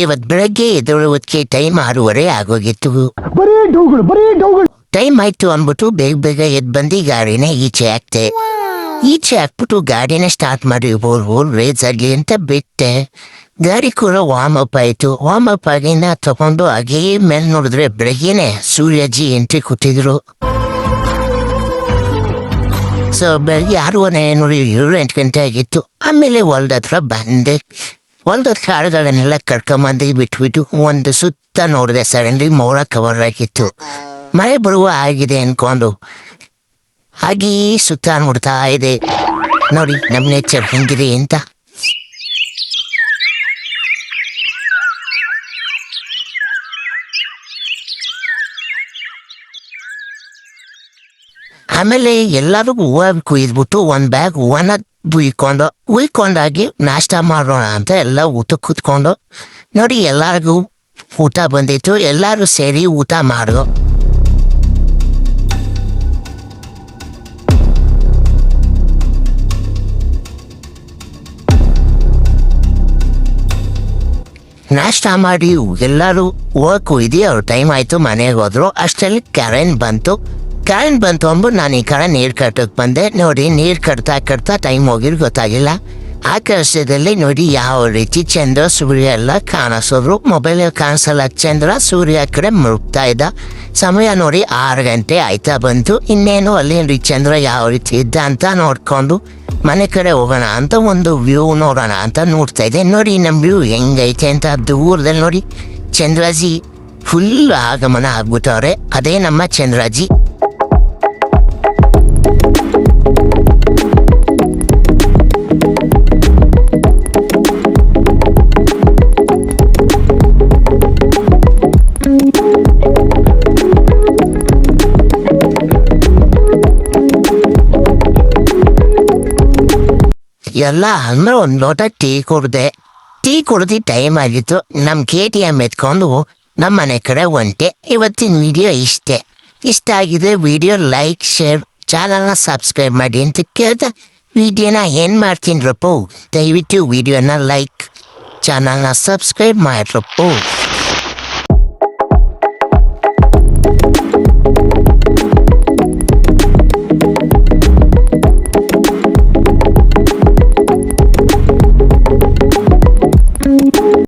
ಇವತ್ ಬೆಳಗ್ಗೆ ಎದ್ದೇಳುವುದಕ್ಕೆ ಟೈಮ್ ಆರೂವರೆ ಆಗೋಗಿತ್ತು. ಬರೀ ಡೌಗಳು ಬರೀ ಡೌಗಳು. ಟೈಮ್ ಆಯ್ತು ಅಂದ್ಬಿಟ್ಟು ಬೇಗ ಬೇಗ ಎದ್ ಬಂದು ಗಾಡಿನ ಈಚೆ ಹಾಕ್ತೆ. ಈಚೆ ಹಾಕ್ಬಿಟ್ಟು ಗಾಡಿನ ಸ್ಟಾರ್ಟ್ ಮಾಡಿ ಹೋಲ್ ಹೋಲ್ ರೇಸ್ ಆಗ್ಲಿ ಅಂತ ಬಿಟ್ಟೆ. ಗಾಡಿ ಕೂಡ ವಾರ್ಮ್ ಅಪ್ ಆಯ್ತು. ವಾರ್ಮ್ ಅಪ್ ಆಗಿನ ತಗೊಂಡು ಹಾಗೇ ಮೇಲೆ ನೋಡಿದ್ರೆ ಬೆಳಗ್ಗೆನೆ ಸೂರ್ಯಜಿ ಎಂಟ್ರಿ ಕೊಟ್ಟಿದ್ರು. ಸೊ ಬೆಳಗ್ಗೆ ಆರೂವರೆ ನೋಡಿ ಏಳು ಎಂಟು ಗಂಟೆ ಆಗಿತ್ತು. ಆಮೇಲೆ ಹೊಲ್ದ ಹತ್ರ ಬಂದೆ. ಹೊಲ್ದ ಕಾಳುಗಳನ್ನೆಲ್ಲ ಕರ್ಕೊಂಬಂದು ಬಿಟ್ಬಿಟ್ಟು ಒಂದು ಸುತ್ತ ನೋಡಿದೆ. ಸಡನ್ಲಿ ಮೋಡ ಕವರ್ ಆಗಿತ್ತು. ಮಳೆ ಬರುವ ಆಗಿದೆ ಅನ್ಕೊಂಡು ಹಾಗೆ ಸುತ್ತ ನೋಡ್ತಾ ಇದೆ. ನೋಡಿ, ನಮ್ಮ ನೇಚರ್ ಹೆಂಗಿದೆ ಅಂತ. ಆಮೇಲೆ ಎಲ್ಲರೂ ಹೂವು ಕುಯ್ದ್ಬಿಟ್ಟು ಒಂದು ಬ್ಯಾಗ್ ಹೂವನ ಬುಯ್ಕೊಂಡು, ಉಯ್ಕೊಂಡಾಗಿ ನಾಷ್ಟ ಮಾಡೋಣ ಅಂತ ಎಲ್ಲ ಊಟ ಕೂತ್ಕೊಂಡು, ನೋಡಿ ಎಲ್ಲರಿಗೂ ಊಟ ಬಂದಿತ್ತು, ಎಲ್ಲರೂ ಸೇರಿ ಊಟ ಮಾಡು. ನಾಷ್ಟ ಮಾಡಿ ಎಲ್ಲರೂ ಹೋಗಕ್ಕೂ ಇದೆಯವ್ರು ಟೈಮ್ ಆಯಿತು, ಮನೆಗೆ ಹೋದ್ರು. ಅಷ್ಟರಲ್ಲಿ ಕರೆಂಟ್ ಬಂತು. ಕರೆಂಟ್ ಬಂತು ಅಂದ್ಬಿಟ್ಟು ನಾನು ಈ ಕಡೆ ನೀರು ಕಟ್ಟೋಕ್ಕೆ ಬಂದೆ. ನೋಡಿ, ನೀರು ಕಟ್ತಾ ಕಟ್ತಾ ಟೈಮ್ ಹೋಗಿರ್ ಗೊತ್ತಾಗಿಲ್ಲ. ಆ ಕೆಲಸದಲ್ಲಿ ನೋಡಿ, ಯಾವ ರೀತಿ ಚಂದ್ರ, ಸೂರ್ಯ ಎಲ್ಲ ಕಾಣಿಸೋದ್ರು. ಮೊಬೈಲಲ್ಲಿ ಕಾಣಿಸಲ್ಲ ಚಂದ್ರ, ಸೂರ್ಯ ಕಡೆ ಮುಳುಗ್ತಾ ಇದ್ದ. ಸಮಯ ನೋಡಿ ಆರು ಗಂಟೆ ಆಯ್ತಾ ಬಂತು. ಇನ್ನೇನು ಅಲ್ಲಿ ಚಂದ್ರ ಯಾವ ರೀತಿ ಇದ್ದ ಅಂತ ನೋಡಿಕೊಂಡು ಮನೆ ಕಡೆ ಹೋಗೋಣ ಅಂತ ಒಂದು ವ್ಯೂ ನೋಡೋಣ ಅಂತ ನೋಡ್ತಾ ಇದ್ದೆ. ನೋಡಿ ನಮ್ಮ ವ್ಯೂ ಹೆಂಗೈತೆ ಅಂತ ದೂರದಲ್ಲಿ ನೋಡಿ, ಚಂದ್ರಾಜಿ ಫುಲ್ ಆಗಮನ ಆಗ್ಬಿಟ್ಟವ್ರೆ. ಅದೇ ನಮ್ಮ ಚಂದ್ರಾಜಿ. ಎಲ್ಲ ಅಂದ್ರೆ ಒಂದು ಲೋಟ ಟೀ ಕುಡ್ದೆ. ಟೀ ಕುಡ್ದು ಟೈಮ್ ಆಗಿತ್ತು ನಮ್ಮ ಕೆ ಟಿ ಎಂ ಎತ್ಕೊಂಡು ನಮ್ಮ ಮನೆ ಕಡೆ ಹೊಂಟೆ ಇವತ್ತಿನ ವಿಡಿಯೋ ಇಷ್ಟೇ. ಇಷ್ಟ ಆಗಿದೆ ವಿಡಿಯೋ ಲೈಕ್ ಶೇರ್ ಚಾನಲ್ನ ಸಬ್ಸ್ಕ್ರೈಬ್ ಮಾಡಿ ಅಂತ ಕೇಳ್ದ ವಿಡಿಯೋನ ಏನು ಮಾಡ್ತೀನಿರಪ್ಪ ದಯವಿಟ್ಟು ವಿಡಿಯೋನ ಲೈಕ್ ಚಾನಲ್ನ ಸಬ್ಸ್ಕ್ರೈಬ್ ಮಾಡ್ರಪ್ಪ